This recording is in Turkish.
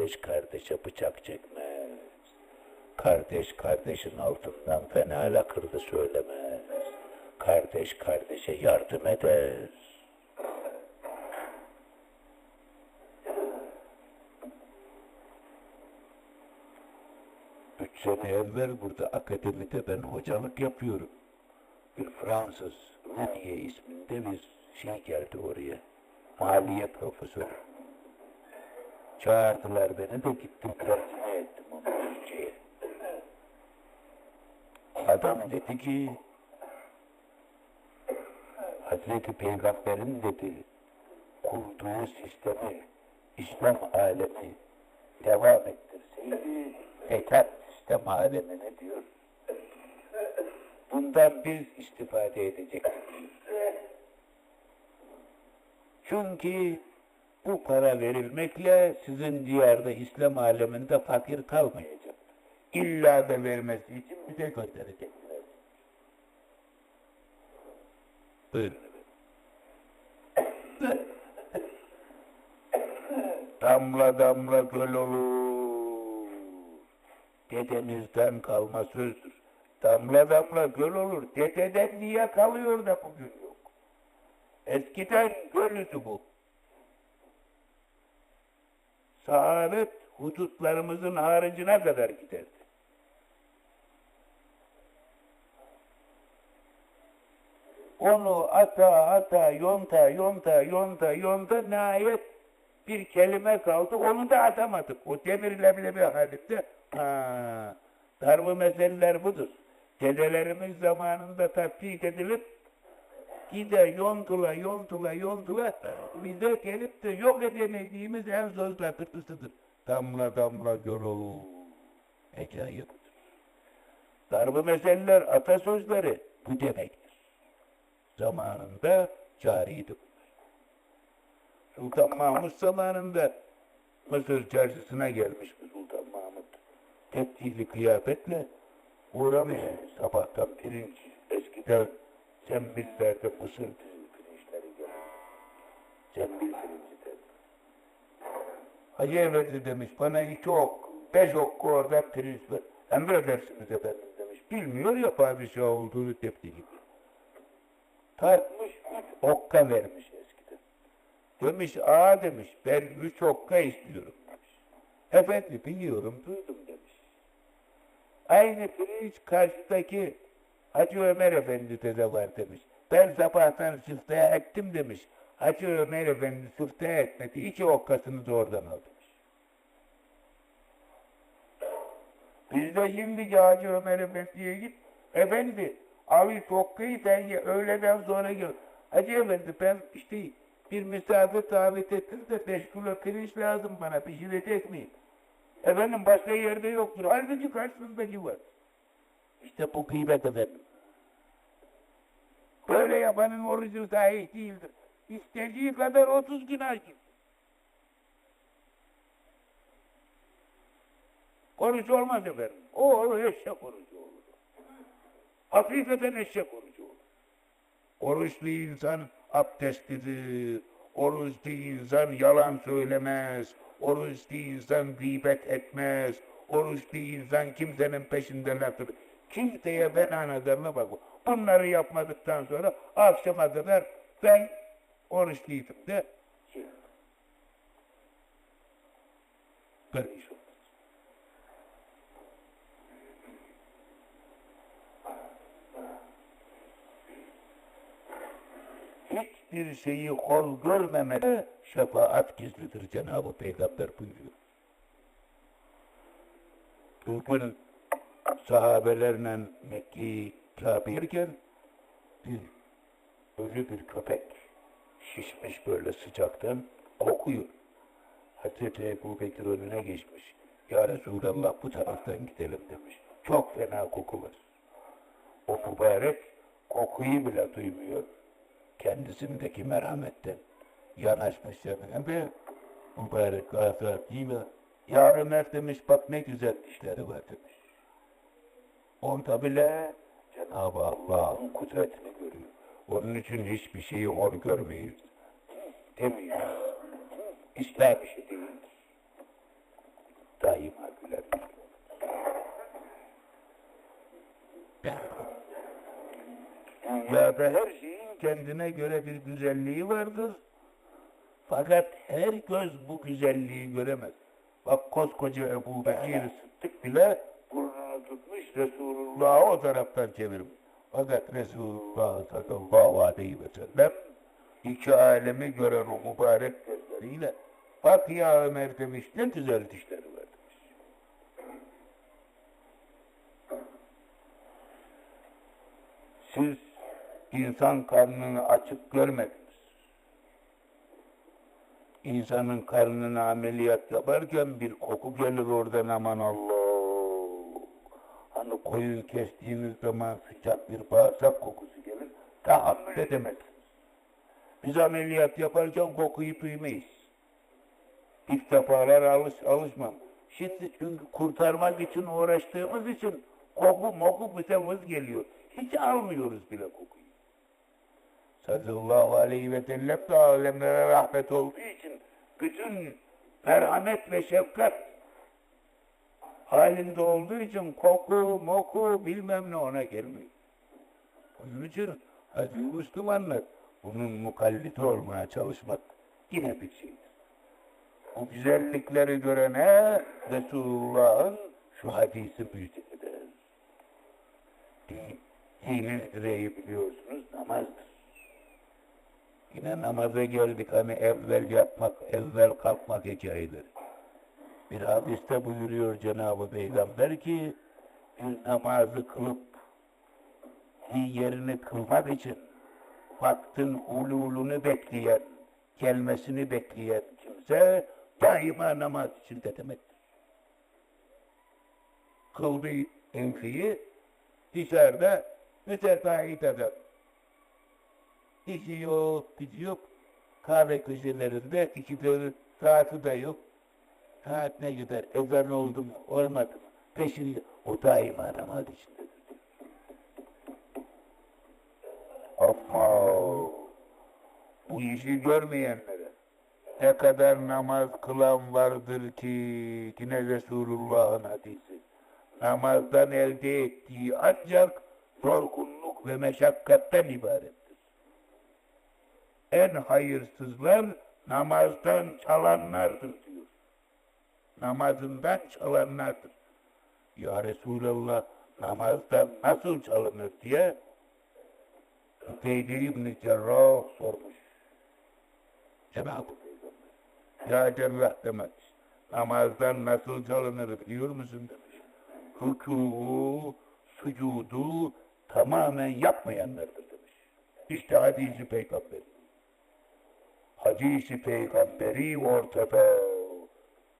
Kardeş kardeşe bıçak çekmez. Kardeş kardeşin altından fena lakırdı söylemez. Kardeş kardeşe yardım eder. Üç sene evvel burada akademide ben hocalık yapıyorum. Bir Fransız, Renier isminde bir şey geldi oraya. Maliye profesörü. Çağırdılar beni de gittim tercüme ettim onu. Adam dedi ki, Hazreti Peygamber'in dedi, kurduğu sistemi, İslam alemi devam ettirseydi, Descartes sistem alemine diyor. Bundan biz istifade edecektik. Çünkü bu para verilmekle sizin diyarda İslam aleminde fakir kalmayacak. İlla da vermesi için bize gönderecekler. Buyurun. damla damla göl olur. Dedenizden kalma sözdür. Damla damla göl olur. Dededen niye kalıyor da bugün yok? Eskiden gölüdü bu. Saadet hudutlarımızın haricine kadar giderdi. Onu ata ata yonta yonta yonta yonta nihayet bir kelime kaldı onu da atamadık. O demir leblebi halinde ha, darbe meseleler budur. Dedelerimiz zamanında tatbik edilip gide yontula yontula yontula bize gelip de yok edemediğimiz en zor takıntısıdır. Damla damla göl olur. Hikayet. Darbe meseleler atasözleri bu demektir. Zamanında cariydi. Sultan Mahmut zamanında Mısır çarşısına gelmiş bu Sultan Mahmut. Tepkili kıyafetle uğramış sabahtan pirinç. Eskiden zembillerde mısır pirinçleri gelir. Zembil pirinci de. Hacı Efendi demiş bana iki ok, beş ok orada pirinç ver. Emredersiniz efendim demiş. Bilmiyor ya padişah olduğunu tepki gibi. Tartmış üç okka vermiş eskiden. Demiş aa demiş ben üç okka istiyorum demiş. Efendi biliyorum duydum demiş. Aynı pirinç karşıdaki Hacı Ömer Efendi de var demiş. Ben sabahtan sıftaya ektim demiş. Hacı Ömer Efendi sıftaya etmedi. İki okkasını da oradan aldı. Biz de şimdi Hacı Ömer Efendi'ye git. Efendi abi okkayı sen ye öğleden sonra gel. Hacı Efendi ben işte bir misafir davet ettim de beş kilo pirinç lazım bana pişirecek miyim? Efendim başka yerde yoktur. Halbuki karşımızdaki var. İşte bu kıymet efendim. Böyle yapanın orucu sahih değildir. İstediği kadar 30 gün açın. Oruç olmaz efendim. O olur eşek orucu olur. Hakikaten eşek orucu olur. Oruçlu insan abdestlidir. Oruçlu insan yalan söylemez. Oruçlu insan gıybet etmez. Oruçlu insan kimsenin peşinden lafır. Kimseye ben anadırına bak. Bunları yapmadıktan sonra akşama kadar ben oruçluydum de. Olmaz. hiçbir şeyi hor görmemede şefaat gizlidir Cenab-ı Peygamber buyuruyor. Bugün sahabelerle Mekke'yi tabi ederken bir ölü bir köpek şişmiş böyle sıcaktan kokuyor. Hazreti Ebu Bekir önüne geçmiş. Ya Resulallah bu taraftan gidelim demiş. Çok fena koku var. O mübarek kokuyu bile duymuyor kendisindeki merhametten yanaşmış yanına ve mübarek mi? Ya Ömer demiş bak ne güzel dişleri var demiş. Onda bile Cenab-ı Allah'ın kudretini görüyor. Onun için hiçbir şeyi hor görmeyiz. Demiyor. İster bir şey değildir. Daima güler. Ve her şeyin kendine göre bir güzelliği vardır. Fakat her göz bu güzelliği göremez. Bak koskoca Ebu Bekir Sıddık bile Resulullah'ı o taraftan çevirmiş. Fakat Resulullah sallallahu aleyhi ve sellem iki alemi gören o mübarek gözleriyle bak ya Ömer demiş ne güzel dişleri var demiş. Siz insan karnını açık görmediniz. İnsanın karnına ameliyat yaparken bir koku gelir oradan aman Allah. Koyun kestiğiniz zaman sıcak bir bağırsak kokusu gelir. Tahammül edemezsiniz. Biz ameliyat yaparken kokuyu duymayız. İlk defalar alış, alışmam. Şimdi çünkü kurtarmak için uğraştığımız için koku moku bize vız geliyor. Hiç almıyoruz bile kokuyu. Sallallahu aleyhi ve sellem de alemlere rahmet olduğu için bütün merhamet ve şefkat halinde olduğu için koku, moku bilmem ne ona gelmiyor. Onun için aziz Müslümanlar bunun mukallidi olmaya çalışmak yine bir şeydir. Bu güzellikleri görene Resulullah'ın şu hadisi müjde eder. Din- Dinin direği biliyorsunuz namazdır. Yine namaza geldik hani evvel yapmak, evvel kalkmak hikayeleri. Bir hadiste buyuruyor Cenab-ı Peygamber ki namazı kılıp yerini kılmak için vaktin ululunu bekleyen, gelmesini bekleyen kimse daima namaz içinde demektir. Kıldığı enfiyi dışarıda mütekahit eder. İşi yok, gücü yok. Kahve köşelerinde iki dönü saati de yok. Saat ne gider, ezan oldu mu, olmadı mı? Peşinde, o daima namaz içindedir. Ama bu işi görmeyenlere ne kadar namaz kılan vardır ki yine Resulullah'ın hadisi. Namazdan elde ettiği ancak yorgunluk ve meşakkatten ibarettir. En hayırsızlar namazdan çalanlardır. Namazından çalanlardır. Ya Resulallah namazdan nasıl çalınır diye Übeyde İbni Cerrah sormuş. Cenab-ı. Ya Cerrah demek. Namazdan nasıl çalınır biliyor musun demiş. Rükû, sucudu tamamen yapmayanlardır demiş. İşte hadisi peygamber. Hadisi peygamberi ortada.